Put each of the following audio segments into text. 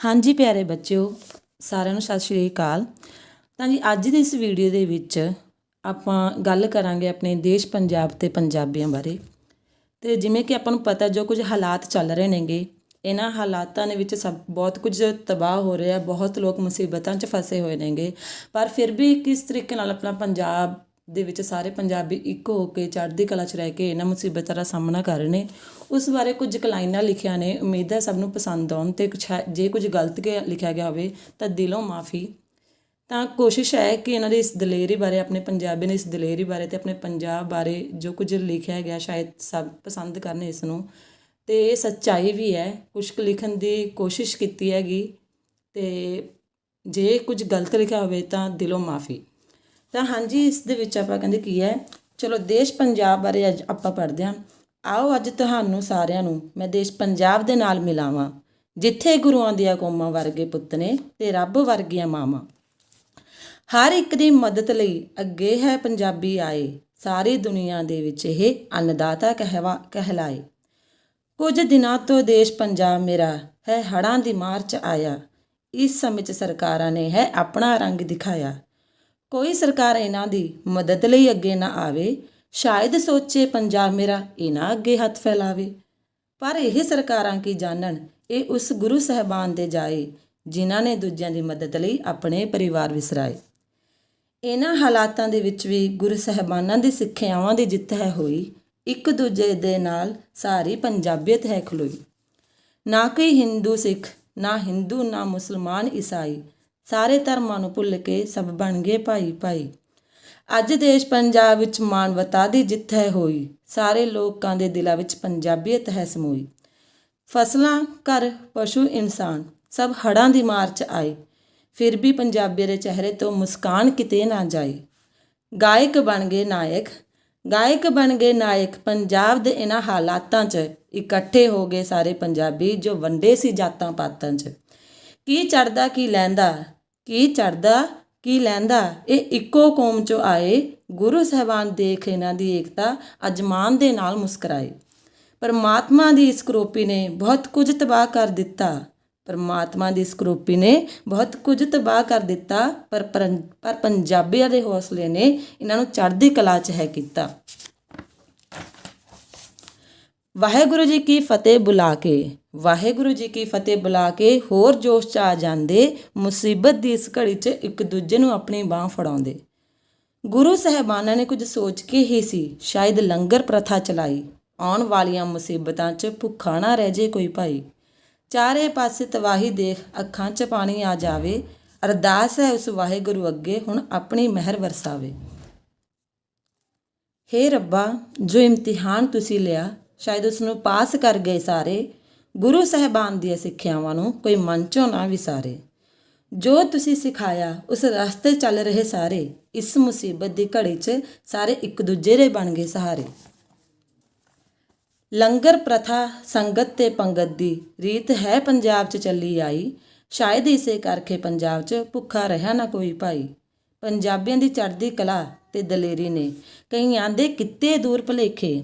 ਹਾਂਜੀ ਪਿਆਰੇ ਬੱਚਿਓ, ਸਾਰਿਆਂ ਨੂੰ ਸਤਿ ਸ਼੍ਰੀ ਅਕਾਲ। ਤਾਂ ਜੀ ਅੱਜ ਦੀ ਇਸ ਵੀਡੀਓ ਦੇ ਵਿੱਚ ਆਪਾਂ ਗੱਲ ਕਰਾਂਗੇ ਆਪਣੇ ਦੇਸ਼ ਪੰਜਾਬ ਤੇ ਪੰਜਾਬੀਆਂ ਬਾਰੇ। ਤੇ ਜਿਵੇਂ ਕਿ ਆਪਾਂ ਨੂੰ ਪਤਾ ਜੋ ਕੁਝ ਹਾਲਾਤ ਚੱਲ ਰਹੇ ਨੇਗੇ, ਇਹਨਾਂ ਹਾਲਾਤਾਂ ਦੇ ਵਿੱਚ ਸਭ ਬਹੁਤ ਕੁਝ ਤਬਾਹ ਹੋ ਰਿਹਾ, ਬਹੁਤ ਲੋਕ ਮੁਸੀਬਤਾਂ 'ਚ ਫਸੇ ਹੋਏ ਨੇਗੇ। ਪਰ ਫਿਰ ਵੀ ਕਿਸ ਤਰੀਕੇ ਨਾਲ ਆਪਣਾ ਪੰਜਾਬ ਦੇ ਵਿੱਚ ਸਾਰੇ ਪੰਜਾਬੀ ਇੱਕ ਹੋ ਕੇ ਚੜ੍ਹਦੀ ਕਲਾ 'ਚ ਰਹਿ ਕੇ ਇਹਨਾਂ ਮੁਸੀਬਤਾਂ ਦਾ ਸਾਹਮਣਾ ਕਰ ਰਹੇ ਨੇ। ਉਸ ਬਾਰੇ ਕੁਝ ਕੁ ਲਾਈਨਾਂ ਲਿਖੀਆਂ ਨੇ। ਉਮੀਦ ਹੈ ਸਭ ਨੂੰ ਪਸੰਦ ਆਉਣ ਤੇ ਕੁਛ ਜੇ ਕੁਝ ਗਲਤ ਗਿਆ- ਲਿਖਿਆ ਗਿਆ ਹੋਵੇ ਤਾਂ ਦਿਲੋਂ ਮਾਫੀ। ਤਾਂ ਕੋਸ਼ਿਸ਼ ਹੈ ਕਿ ਇਹਨਾਂ ਦੀ ਇਸ ਦਲੇਰੀ ਬਾਰੇ, ਆਪਣੇ ਪੰਜਾਬੀ ਨੇ ਇਸ ਦਲੇਰੀ ਬਾਰੇ ਤੇ ਆਪਣੇ ਪੰਜਾਬ ਬਾਰੇ ਜੋ ਕੁਝ ਲਿਖਿਆ ਗਿਆ, ਸ਼ਾਇਦ ਸਭ ਪਸੰਦ ਕਰਨ ਇਸ ਨੂੰ। ਤੇ ਇਹ ਸੱਚਾਈ ਵੀ ਹੈ। ਕੁਝ ਕੁ ਲਿਖਣ ਦੀ ਕੋਸ਼ਿਸ਼ ਕੀਤੀ ਹੈਗੀ ਤੇ ਜੇ ਕੁਝ ਗਲਤ ਲਿਖਿਆ ਹੋਵੇ ਤਾਂ ਦਿਲੋਂ ਮਾਫੀ। ਤਾਂ ਹਾਂਜੀ, ਇਸ ਦੇ ਵਿੱਚ ਆਪਾਂ ਕਹਿੰਦੇ ਕੀ ਹੈ? ਚਲੋ, ਦੇਸ਼ ਪੰਜਾਬ ਬਾਰੇ ਅੱਜ ਆਪਾਂ ਪੜ੍ਹਦੇ ਹਾਂ। ਆਓ ਅੱਜ ਤੁਹਾਨੂੰ ਸਾਰਿਆਂ ਨੂੰ ਮੈਂ ਦੇਸ਼ ਪੰਜਾਬ ਦੇ ਨਾਲ ਮਿਲਾਵਾਂ। ਜਿੱਥੇ ਗੁਰੂਆਂ ਦੀਆਂ ਕੌਮਾਂ ਵਰਗੇ ਪੁੱਤ ਨੇ ਤੇ ਰੱਬ ਵਰਗੀਆਂ ਮਾਵਾਂ। ਹਰ ਇੱਕ ਦੀ ਮਦਦ ਲਈ ਅੱਗੇ ਹੈ ਪੰਜਾਬੀ ਆਏ। ਸਾਰੀ ਦੁਨੀਆ ਦੇ ਵਿੱਚ ਇਹ ਅੰਨਦਾਤਾ ਕਹਿਵਾ, ਕਹਿਲਾਏ। ਕੁਝ ਦਿਨਾਂ ਤੋਂ ਦੇਸ਼ ਪੰਜਾਬ ਮੇਰਾ ਹੈ ਹੜਾਂ ਦੀ ਮਾਰ ਚ ਆਇਆ। ਇਸ ਸਮੇਂ ਚ ਸਰਕਾਰਾਂ ਨੇ ਹੈ ਆਪਣਾ ਰੰਗ ਦਿਖਾਇਆ। ਕੋਈ ਸਰਕਾਰ ਇਹਨਾਂ ਦੀ ਮਦਦ ਲਈ ਅੱਗੇ ਨਾ ਆਵੇ, ਸ਼ਾਇਦ ਸੋਚੇ ਪੰਜਾਬ ਮੇਰਾ ਇਹਨਾਂ ਅੱਗੇ ਹੱਥ ਫੈਲਾਵੇ। ਪਰ ਇਹ ਸਰਕਾਰਾਂ ਕੀ ਜਾਣਨ, ਇਹ ਉਸ ਗੁਰੂ ਸਹਿਬਾਨ ਦੇ ਜਾਏ, ਜਿਨ੍ਹਾਂ ਨੇ ਦੂਜਿਆਂ ਦੀ ਮਦਦ ਲਈ ਆਪਣੇ ਪਰਿਵਾਰ ਵਿਸਰਾਏ। ਇਹਨਾਂ ਹਾਲਾਤਾਂ ਦੇ ਵਿੱਚ ਵੀ ਗੁਰੂ ਸਹਿਬਾਨਾਂ ਦੀ ਸਿੱਖਿਆਵਾਂ ਦੀ ਜਿੱਤ ਹੈ ਹੋਈ, ਇੱਕ ਦੂਜੇ ਦੇ ਨਾਲ ਸਾਰੀ ਪੰਜਾਬੀਅਤ ਹੈ ਖਲੋਈ। ਨਾ ਕੋਈ ਹਿੰਦੂ ਸਿੱਖ, ਨਾ ਹਿੰਦੂ, ਨਾ ਮੁਸਲਮਾਨ ਈਸਾਈ ਸਾਰੇ ਧਰਮਾਂ ਨੂੰ ਭੁੱਲ ਕੇ ਸਭ ਬਣ ਗਏ ਭਾਈ ਭਾਈ। ਅੱਜ ਦੇਸ਼ ਪੰਜਾਬ ਵਿੱਚ ਮਾਨਵਤਾ ਦੀ ਜਿੱਤ ਹੈ ਹੋਈ। ਸਾਰੇ ਲੋਕਾਂ ਦੇ ਦਿਲਾਂ ਵਿੱਚ ਪੰਜਾਬੀਅਤ ਹੈ ਸਮੂਈ। ਫਸਲਾਂ, ਘਰ, ਪਸ਼ੂ, ਇਨਸਾਨ ਸਭ ਹੜਾਂ ਦੀ ਮਾਰ ਚ ਆਏ। ਫਿਰ ਵੀ ਪੰਜਾਬੀ ਦੇ ਚਿਹਰੇ ਤੋਂ ਮੁਸਕਾਨ ਕਿਤੇ ਨਾ ਜਾਏ। ਗਾਇਕ ਬਣ ਗਏ ਨਾਇਕ, ਗਾਇਕ ਬਣ ਗਏ ਨਾਇਕ ਪੰਜਾਬ ਦੇ ਇਹਨਾਂ ਹਾਲਾਤਾਂ 'ਚ ਇਕੱਠੇ ਹੋ ਗਏ ਸਾਰੇ ਪੰਜਾਬੀ ਜੋ ਵੰਡੇ ਸੀ ਜਾਤਾਂ ਪਾਤਾਂ 'ਚ। ਕੀ ਚੜਦਾ ਕੀ ਲੈਂਦਾ ਕੀ ਚੜਦਾ ਕੀ ਲਹਿੰਦਾ ਇਹ ਇੱਕੋ ਕੌਮ 'ਚੋਂ ਆਏ ਗੁਰੂ ਸਾਹਿਬਾਨ ਦੇਖ ਇਹਨਾਂ ਦੀ ਏਕਤਾ ਅਜਮਾਨ ਦੇ ਨਾਲ ਮੁਸਕਰਾਏ। ਪਰਮਾਤਮਾ ਦੀ ਇਸ ਕਰੋਪੀ ਨੇ ਬਹੁਤ ਕੁਝ ਤਬਾਹ ਕਰ ਦਿੱਤਾ। ਪਰਮਾਤਮਾ ਦੀ ਇਸ ਕਰੋਪੀ ਨੇ ਬਹੁਤ ਕੁਝ ਤਬਾਹ ਕਰ ਦਿੱਤਾ ਪਰ ਪਰ ਪੰਜਾਬੀਆਂ ਦੇ ਹੌਸਲੇ ਨੇ ਇਹਨਾਂ ਨੂੰ ਚੜ੍ਹਦੀ ਕਲਾ 'ਚ ਹੈ ਕੀਤਾ। ਵਾਹਿਗੁਰੂ ਜੀ ਕੀ ਫਤਿਹ ਬੁਲਾ ਕੇ, ਵਾਹਿਗੁਰੂ ਜੀ ਕੀ ਫਤਿਹ ਬੁਲਾ ਕੇ ਹੋਰ ਜੋਸ਼ 'ਚ ਆ ਜਾਂਦੇ, ਮੁਸੀਬਤ ਦੀ ਇਸ ਘੜੀ 'ਚ ਇੱਕ ਦੂਜੇ ਨੂੰ ਆਪਣੀ ਬਾਹ ਫੜਾਉਂਦੇ। ਗੁਰੂ ਸਹਿਬਾਨਾਂ ਨੇ ਕੁਝ ਸੋਚ ਕੇ ਹੀ ਸੀ, ਸ਼ਾਇਦ ਲੰਗਰ ਪ੍ਰਥਾ ਚਲਾਈ, ਆਉਣ ਵਾਲੀਆਂ ਮੁਸੀਬਤਾਂ 'ਚ ਭੁੱਖਾ ਨਾ ਰਹਿ ਜੇ ਕੋਈ ਭਾਈ। ਚਾਰੇ ਪਾਸੇ ਤਵਾਹੀ ਦੇਖ ਅੱਖਾਂ 'ਚ ਪਾਣੀ ਆ ਜਾਵੇ, ਅਰਦਾਸ ਹੈ ਉਸ ਵਾਹਿਗੁਰੂ ਅੱਗੇ ਹੁਣ ਆਪਣੀ ਮਿਹਰ ਵਰਸਾਵੇ। ਹੇ ਰੱਬਾ, ਜੋ ਇਮਤਿਹਾਨ ਤੁਸੀਂ ਲਿਆ ਸ਼ਾਇਦ ਉਸ ਨੂੰ ਪਾਸ ਕਰ ਗਏ ਸਾਰੇ, ਗੁਰੂ ਸਹਿਬਾਨ ਦੀਆਂ ਸਿੱਖਿਆਵਾਂ ਨੂੰ ਕੋਈ ਮਨ ਚੋਂ ਨਾ ਵਿਸਾਰੇ। ਜੋ ਤੁਸੀਂ ਸਿਖਾਇਆ, ਉਸ ਰਸਤੇ ਚੱਲ ਰਹੇ ਸਾਰੇ, ਇਸ ਮੁਸੀਬਤ ਦੀ ਘੜੀ 'ਚ ਸਾਰੇ ਇੱਕ ਦੂਜੇ ਦੇ ਬਣ ਗਏ ਸਹਾਰੇ। ਲੰਗਰ ਪ੍ਰਥਾ ਸੰਗਤ ਤੇ ਪੰਗਤ ਦੀ ਰੀਤ ਹੈ ਪੰਜਾਬ 'ਚ ਚੱਲੀ ਆਈ, ਸ਼ਾਇਦ ਇਸੇ ਕਰਕੇ ਪੰਜਾਬ 'ਚ ਭੁੱਖਾ ਰਿਹਾ ਨਾ ਕੋਈ ਭਾਈ। ਪੰਜਾਬੀਆਂ ਦੀ ਚੜ੍ਹਦੀ ਕਲਾ ਤੇ ਦਲੇਰੀ ਨੇ ਕਈਆਂ ਦੇ ਕਿੱਤੇ ਦੂਰ ਭਲੇਖੇ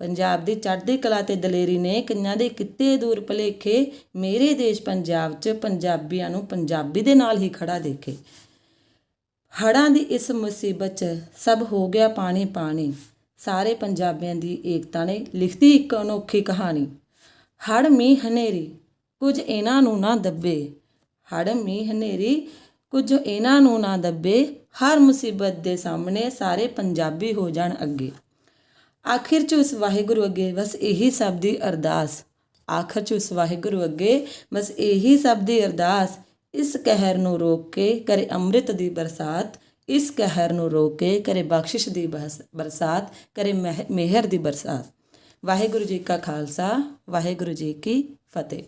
ਪੰਜਾਬ ਦੀ ਚੜ੍ਹਦੀ ਕਲਾ ਤੇ ਦਲੇਰੀ ਨੇ ਕਈਆਂ ਦੇ ਕਿੱਤੇ ਦੂਰ ਭਲੇਖੇ ਮੇਰੇ ਦੇਸ਼ ਪੰਜਾਬ 'ਚ ਪੰਜਾਬੀਆਂ ਨੂੰ ਪੰਜਾਬੀ ਦੇ ਨਾਲ ਹੀ ਖੜਾ ਦੇਖੇ। ਹੜ੍ਹਾਂ ਦੀ ਇਸ ਮੁਸੀਬਤ 'ਚ ਸਭ ਹੋ ਗਿਆ ਪਾਣੀ ਪਾਣੀ। ਸਾਰੇ ਪੰਜਾਬੀਆਂ ਦੀ ਏਕਤਾ ਨੇ ਲਿਖਤੀ ਇੱਕ ਅਨੋਖੀ ਕਹਾਣੀ। ਹੜ੍ਹ ਮੀਂਹ ਹਨੇਰੀ, ਕੁਝ ਇਹਨਾਂ ਨੂੰ ਨਾ ਦੱਬੇ। ਹੜ ਮੀਂਹ ਹਨੇਰੀ, ਕੁਝ ਇਹਨਾਂ ਨੂੰ ਨਾ ਦੱਬੇ। ਹਰ ਮੁਸੀਬਤ ਦੇ ਸਾਹਮਣੇ ਸਾਰੇ ਪੰਜਾਬੀ ਹੋ ਜਾਣ ਅੱਗੇ। ਆਖਿਰ ਚ ਉਸ ਵਾਹਿਗੁਰੂ ਅੱਗੇ ਬਸ ਇਹੀ ਸਭ ਦੀ ਅਰਦਾਸ। ਆਖਰ ਚ ਉਸ ਵਾਹਿਗੁਰੂ ਅੱਗੇ ਬਸ ਇਹੀ ਸਭ ਦੀ ਅਰਦਾਸ। ਇਸ ਕਹਿਰ ਨੂੰ ਰੋਕ ਕੇ ਕਰੇ ਅੰਮ੍ਰਿਤ ਦੀ ਬਰਸਾਤ। ਇਸ ਕਹਿਰ ਨੂੰ ਰੋਕ ਕੇ ਕਰੇ ਬਖਸ਼ਿਸ਼ ਦੀ ਬਰਸ- ਬਰਸਾਤ। ਕਰੇ ਮਹਿ- ਮਿਹਰ ਦੀ ਬਰਸਾਤ। ਵਾਹਿਗੁਰੂ ਜੀ ਕਾ ਖਾਲਸਾ, ਵਾਹਿਗੁਰੂ ਜੀ ਕੀ ਫਤਿਹ।